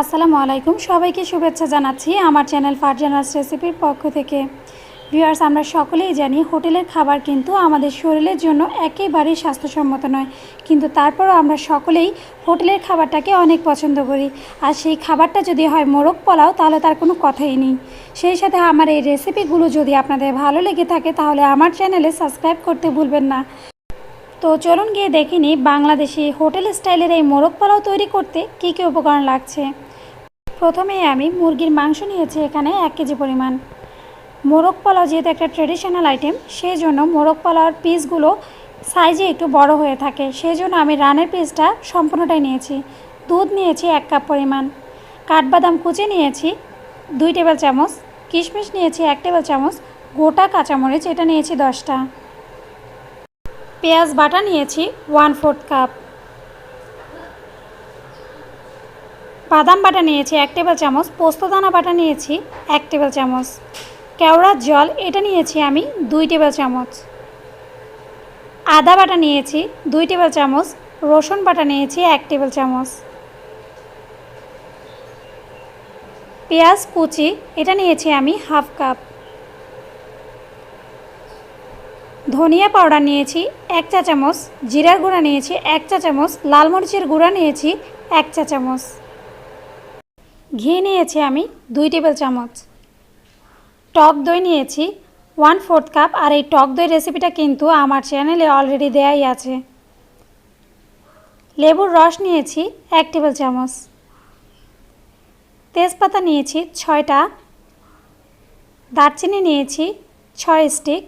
আসসালামু আলাইকুম। সবাইকে শুভেচ্ছা জানাচ্ছি আমার চ্যানেল ফারজানাস রেসিপির পক্ষ থেকে। ভিউয়ার্স, আমরা সকলেই জানি হোটেলের খাবার কিন্তু আমাদের শরীরের জন্য একেবারেই স্বাস্থ্যসম্মত নয়। কিন্তু তারপরও আমরা সকলেই হোটেলের খাবারটাকে অনেক পছন্দ করি। আর সেই খাবারটা যদি হয় মোরগ পোলাও, তাহলে তার কোনো কথাই নেই। সেই সাথে আমার এই রেসিপিগুলো যদি আপনাদের ভালো লেগে থাকে, তাহলে আমার চ্যানেলে সাবস্ক্রাইব করতে ভুলবেন না। তো চলুন গিয়ে দেখে নিই বাংলাদেশি হোটেল স্টাইলের এই মোরগ পোলাও তৈরি করতে কী কী উপকরণ লাগছে। প্রথমে আমি মুরগির মাংস নিয়েছি এখানে এক কেজি পরিমাণ। মোরগ পোলাও যেহেতু একটা ট্রেডিশনাল আইটেম সেই জন্য মোরগ পোলাওর পিসগুলো সাইজে একটু বড় হয়ে থাকে। সেই জন্য আমি রানের পিসটা সম্পূর্ণটাই নিয়েছি। দুধ নিয়েছি এক কাপ পরিমাণ। কাঠবাদাম কুচি নিয়েছি দুই টেবিল চামচ। কিশমিশ নিয়েছি এক টেবিল চামচ। গোটা কাঁচামরিচ, এটা নিয়েছি দশটা। পেঁয়াজ বাটা নিয়েছি ওয়ান ফোর্থ কাপ বাদাম বাটা নিয়েছি এক টেবিল চামচ পোস্তদানা বাটা নিয়েছি এক টেবিল চামচ, কেওড়ার জল এটা নিয়েছি আমি দুই টেবিল চামচ, আদা বাটা নিয়েছি দুই টেবিল চামচ, রসুন বাটা নিয়েছি এক টেবিল চামচ, পেঁয়াজ, কুচি এটা নিয়েছি আমি হাফ কাপ, ধনিয়া পাউডার নিয়েছি এক চা চামচ, জিরার গুঁড়া নিয়েছি এক চা চামচ, লাল মরিচের গুঁড়া নিয়েছি এক চা চামচ। ঘি নিয়েছি আমি দুই টেবিল চামচ। টক দই নিয়েছি ওয়ান ফোর্থ কাপ আর এই টক দই রেসিপিটা কিন্তু আমার চ্যানেলে অলরেডি দেয়াই আছে। লেবুর রস নিয়েছি এক টেবিল চামচ। তেজপাতা নিয়েছি ছয়টা। দারচিনি নিয়েছি ছয় স্টিক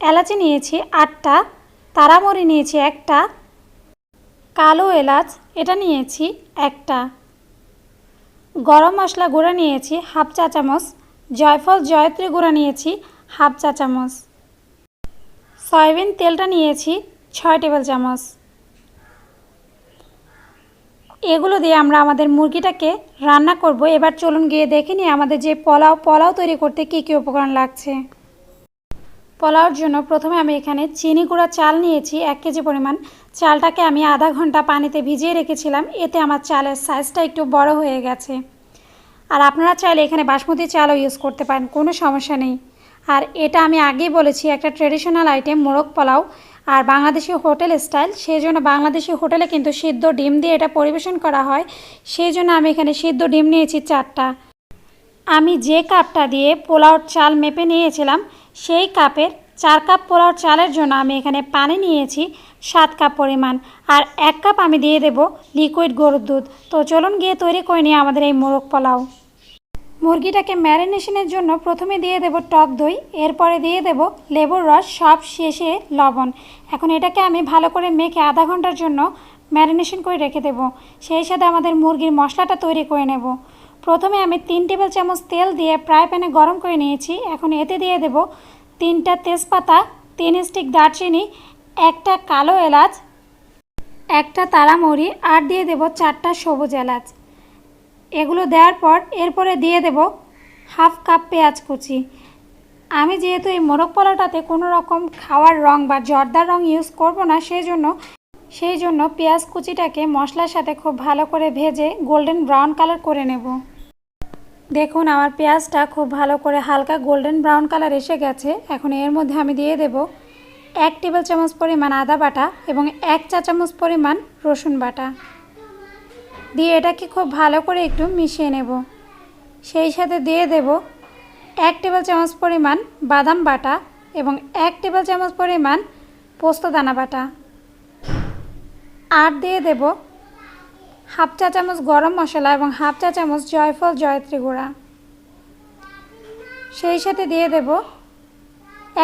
এলাচি নিয়েছি আটটা। তারামরি নিয়েছি একটা। কালো এলাচ, এটা নিয়েছি একটা। গরম মশলা গুঁড়া নিয়েছি হাফ চা চামচ, জয়ফল জয়ত্রী গুঁড়া নিয়েছি হাফ চা চামচ, সয়াবিন তেলটা নিয়েছি ছয় টেবিল চামচ। এগুলো দিয়ে আমরা আমাদের মুরগিটাকে রান্না করব। এবার চলুন গিয়ে দেখে নিই আমাদের যে পোলাও পোলাও তৈরি করতে কী কী উপকরণ লাগছে। পোলাওর জন্য প্রথমে আমি এখানে চিনি গুঁড়া চাল নিয়েছি, এক কেজি পরিমাণ। চালটাকে আমি আধা ঘণ্টা পানিতে ভিজিয়ে রেখেছিলাম, এতে আমার চালের সাইজটা একটু বড় হয়ে গেছে। আর আপনারা চাইলে এখানে বাসমতি চালও ইউজ করতে পারেন, কোনো সমস্যা নেই। আর এটা আমি আগেই বলেছি, একটা ট্রেডিশনাল আইটেম মোরগ পোলাও। আর বাংলাদেশি হোটেল স্টাইল সেই জন্য বাংলাদেশি হোটেলে কিন্তু সিদ্ধ ডিম দিয়ে এটা পরিবেশন করা হয়। সেই জন্য আমি এখানে সিদ্ধ ডিম নিয়েছি চারটা। আমি যে কাপটা দিয়ে পোলাওর চাল মেপে নিয়েছিলাম সেই কাপের চার কাপ পোলাওর চালের জন্য আমি এখানে পানি নিয়েছি সাত কাপ পরিমাণ। আর এক কাপ আমি দিয়ে দেব লিকুইড গরুর দুধ। তো চলুন গিয়ে তৈরি করে নিই আমাদের এই মোরগ পোলাও। মুরগিটাকে ম্যারিনেশনের জন্য প্রথমে দিয়ে দেব টক দই, এরপরে দিয়ে দেব লেবুর রস, সব শেষে লবণ। এখন এটাকে আমি ভালো করে মেখে আধা ঘণ্টার জন্য ম্যারিনেশন করে রেখে দেব। সেই সাথে আমাদের মুরগির মশলাটা তৈরি করে নেব। প্রথমে আমি তিন টেবিল চামচ তেল দিয়ে ফ্রাই প্যানে গরম করে নিয়েছি। এখন এতে দিয়ে দেব তিনটা তেজপাতা, তিন স্টিক দারচিনি, একটা কালো এলাচ, একটা তারামরি আর দিয়ে দেব চারটা সবুজ এলাচ। এগুলো দেওয়ার পর এরপরে দিয়ে দেব হাফ কাপ পেঁয়াজ কুচি। আমি যেহেতু এই মোরগ পোলাওটাতে কোনো রকম খাওয়ার রং বা জর্দার রং ইউজ করব না সেই জন্য সেই জন্য পেঁয়াজ কুচিটাকে মশলার সাথে খুব ভালো করে ভেজে গোল্ডেন ব্রাউন কালার করে নেব। দেখুন, আমার পেঁয়াজটা খুব ভালো করে হালকা গোল্ডেন ব্রাউন কালার এসে গেছে। এখন এর মধ্যে আমি দিয়ে দেব এক টেবিল চামচ পরিমাণ আদা বাটা এবং এক চা চামচ পরিমাণ রসুন বাটা। দিয়ে এটাকে খুব ভালো করে একটু মিশিয়ে নেব। সেই সাথে দিয়ে দেব এক টেবিল চামচ পরিমাণ বাদাম বাটা এবং এক টেবিল চামচ পরিমাণ পোস্তদানা বাটা। আর দিয়ে দেব হাফ চা চামচ গরম মশলা এবং হাফ চা চামচ জয়ফল জয়ত্রী গুঁড়া। সেই সাথে দিয়ে দেব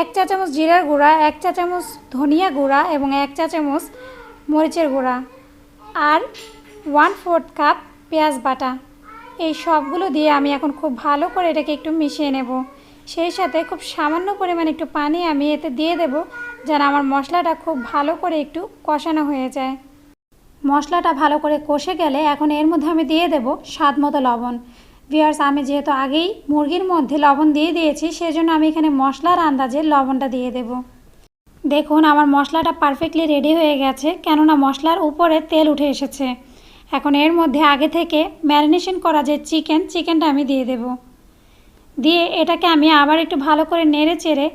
এক চা চামচ জিরার গুঁড়া, এক চা চামচ ধনিয়া গুঁড়া এবং এক চা চামচ মরিচের গুঁড়া আর ওয়ান ফোর্থ কাপ পেঁয়াজ বাটা। এই সবগুলো দিয়ে আমি এখন খুব ভালো করে এটাকে একটু মিশিয়ে নেব। সেই সাথে খুব সামান্য পরিমাণ একটু পানি আমি এতে দিয়ে দেব যেন আমার মশলাটা খুব ভালো করে একটু কষানো হয়ে যায়। মশলাটা ভালো করে কষে গেলে এখন এর মধ্যে আমি দিয়ে দেব স্বাদ মতো লবণ। ভিয়ার্স আমি যেহেতু আগেই মুরগির মধ্যে লবণ দিয়ে দিয়েছি, সেজন্য আমি এখানে মশলার আন্দাজে লবণটা দিয়ে দেব। দেখুন, আমার মশলাটা পারফেক্টলি রেডি হয়ে গেছে, কেননা মশলার উপরে তেল উঠে এসেছে। এখন এর মধ্যে আগে থেকে ম্যারিনেশন করা যে চিকেন চিকেনটা আমি দিয়ে দেব। দিয়ে এটাকে আমি আবার একটু ভালো করে নেড়ে চেড়ে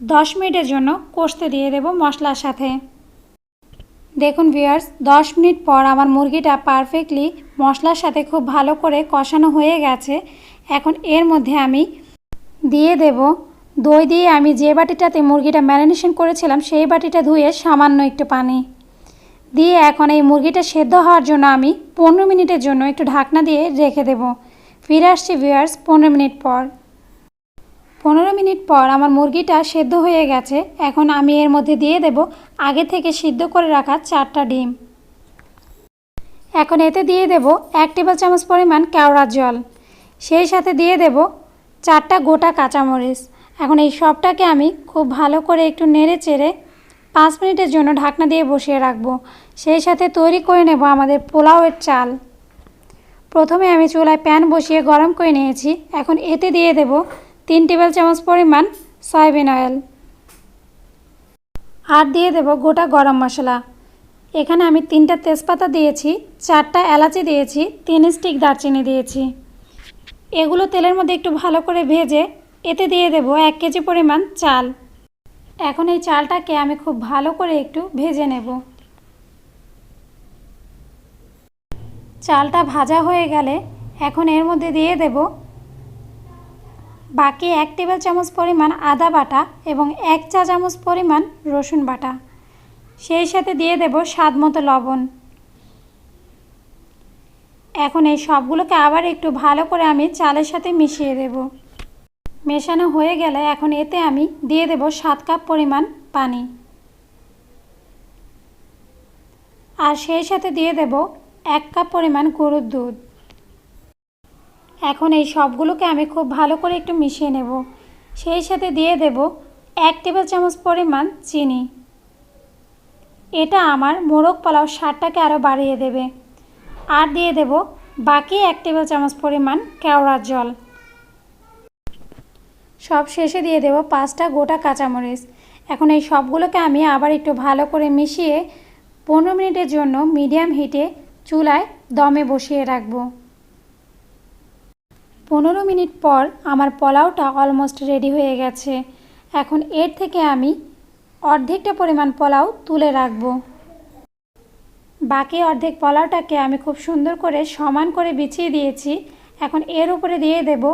দশ মিনিটের জন্য কষতে দিয়ে দেব মশলার সাথে। দেখুন ভিউয়ার্স দশ মিনিট পর আমার মুরগিটা পারফেক্টলি মশলার সাথে খুব ভালো করে কষানো হয়ে গেছে। এখন এর মধ্যে আমি দিয়ে দেব দই দিয়ে আমি যে বাটিটাতে মুরগিটা ম্যারিনেশন করেছিলাম, সেই বাটিটা ধুয়ে সামান্য একটু পানি। দিয়ে এখন এই মুরগিটা সেদ্ধ হওয়ার জন্য আমি পনেরো মিনিটের জন্য একটু ঢাকনা দিয়ে রেখে দেব। ফিরে আসছি ভিউয়ার্স পনেরো মিনিট পর। পনেরো মিনিট পর আমার মুরগিটা সেদ্ধ হয়ে গেছে। এখন আমি এর মধ্যে দিয়ে দেব আগে থেকে সিদ্ধ করে রাখা চারটা ডিম। এখন এতে দিয়ে দেব এক টেবিল চামচ পরিমাণ কেওড়ার জল। সেই সাথে দিয়ে দেব চারটা গোটা কাঁচামরিচ। এখন এই সবটাকে আমি খুব ভালো করে একটু নেড়ে চেড়ে পাঁচ মিনিটের জন্য ঢাকনা দিয়ে বসিয়ে রাখব। সেই সাথে তৈরি করে নেব আমাদের পোলাওয়ের চাল। প্রথমে আমি চুলায় প্যান বসিয়ে গরম করে নিয়েছি। এখন এতে দিয়ে দেব তিন টেবিল চামচ পরিমাণ সয়াবিন অয়েল। আর দিয়ে দেব গোটা গরম মশলা। এখানে আমি তিনটা তেজপাতা দিয়েছি, চারটা এলাচি দিয়েছি, তিন স্টিক দারচিনি দিয়েছি। এগুলো তেলের মধ্যে একটু ভালো করে ভেজে এতে দিয়ে দেব এক কেজি পরিমাণ চাল। এখন এই চালটাকে আমি খুব ভালো করে একটু ভেজে নেব। চালটা ভাজা হয়ে গেলে এখন এর মধ্যে দিয়ে দেব বাকি এক টেবিল চামচ পরিমাণ আদা বাটা এবং এক চা চামচ পরিমাণ রসুন বাটা। সেই সাথে দিয়ে দেব স্বাদ মতো লবণ। এখন এই সবগুলোকে আবার একটু ভালো করে আমি চালের সাথে মিশিয়ে দেব। মেশানো হয়ে গেলে এখন এতে আমি দিয়ে দেব সাত কাপ পরিমাণ পানি। আর সেই সাথে দিয়ে দেব এক কাপ পরিমাণ গরুর দুধ। এখন এই সবগুলোকে আমি খুব ভালো করে একটু মিশিয়ে নেব। সেই সাথে দিয়ে দেব এক টেবিল চামচ পরিমাণ চিনি। এটা আমার মোরগ পোলাও স্বাদটাকে আরও বাড়িয়ে দেবে। আর দিয়ে দেব বাকি এক টেবিল চামচ পরিমাণ কেওড়ার জল। সব শেষে দিয়ে দেব পাঁচটা গোটা কাঁচামরিচ। এখন এই সবগুলোকে আমি আবার একটু ভালো করে মিশিয়ে পনেরো মিনিটের জন্য মিডিয়াম হিটে চুলায় দমে বসিয়ে রাখব। পনেরো মিনিট পর আমার পোলাওটা অলমোস্ট রেডি হয়ে গেছে। এখন এর থেকে আমি অর্ধেকটা পরিমাণ পোলাও তুলে রাখব। বাকি অর্ধেক পোলাওটাকে আমি খুব সুন্দর করে সমান করে বিছিয়ে দিয়েছি। এখন এর উপরে দিয়ে দেব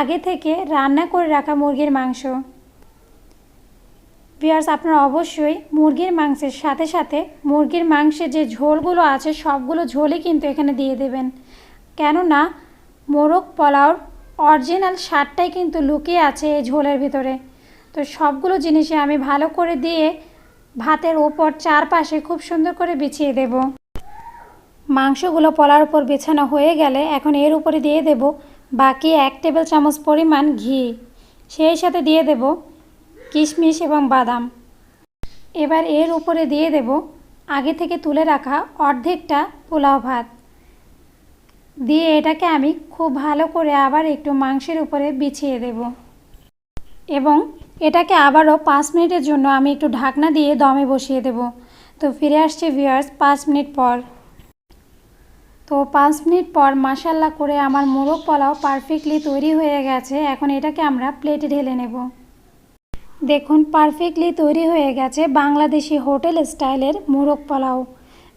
আগে থেকে রান্না করে রাখা মুরগির মাংস। বিয়ার্স আপনারা অবশ্যই মুরগির মাংসের সাথে সাথে মুরগির মাংসের যে ঝোলগুলো আছে, সবগুলো ঝোলই কিন্তু এখানে দিয়ে দেবেন। কেননা মোরগ পোলাওর অরিজিনাল স্বাদটাই কিন্তু লুকিয়ে আছে এই ঝোলের ভিতরে। তো সবগুলো জিনিসে আমি ভালো করে দিয়ে ভাতের ওপর চারপাশে খুব সুন্দর করে বিছিয়ে দেব। মাংসগুলো পলার উপর বিছানো হয়ে গেলে এখন এর উপরে দিয়ে দেব বাকি এক টেবিল চামচ পরিমাণ ঘি। সেই সাথে দিয়ে দেব কিশমিশ এবং বাদাম। এবার এর উপরে দিয়ে দেব আগে থেকে তুলে রাখা অর্ধেকটা পোলাও ভাত। দিয়ে এটাকে আমি খুব ভালো করে আবার একটু মাংসের উপরে বিছিয়ে দেব। এবং এটাকে আবারও পাঁচ মিনিটের জন্য আমি একটু ঢাকনা দিয়ে দমে বসিয়ে দেব। তো ফিরে আসছে ভিউয়ার্স পাঁচ মিনিট পর। তো পাঁচ মিনিট পর মাসাল্লা করে আমার মোরগ পোলাও পারফেক্টলি তৈরি হয়ে গেছে। এখন এটাকে আমরা প্লেটে ঢেলে নেব। দেখুন পারফেক্টলি তৈরি হয়ে গেছে বাংলাদেশি হোটেল স্টাইলের মোরগ পোলাও।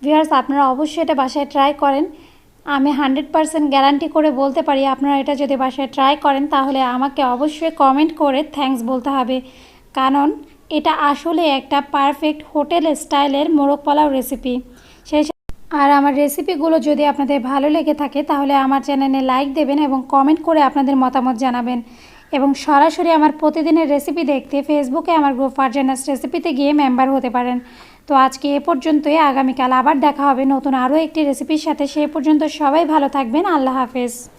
ভিউয়ার্স আপনারা অবশ্যই এটা বাসায় ট্রাই করেন। আমি হান্ড্রেড পারসেন্ট গ্যারান্টি করে বলতে পারি, আপনারা এটা যদি বাসায় ট্রাই করেন তাহলে আমাকে অবশ্যই কমেন্ট করে থ্যাঙ্কস বলতে হবে। কারণ এটা আসলে একটা পারফেক্ট হোটেল স্টাইলের মোরগ পোলাও রেসিপি সেই আর আমার রেসিপিগুলো যদি আপনাদের ভালো লেগে থাকে, তাহলে আমার চ্যানেলে লাইক দেবেন এবং কমেন্ট করে আপনাদের মতামত জানাবেন। এবং সরাসরি আমার প্রতিদিনের রেসিপি দেখতে ফেসবুকে আমার গ্রুপ ফারজানাস রেসিপিতে গিয়ে মেম্বার হতে পারেন। তো আজকে এ পর্যন্তই। আগামীকাল আবার দেখা হবে নতুন আরও একটি রেসিপির সাথে। সে পর্যন্ত সবাই ভালো থাকবেন। আল্লাহ হাফেজ।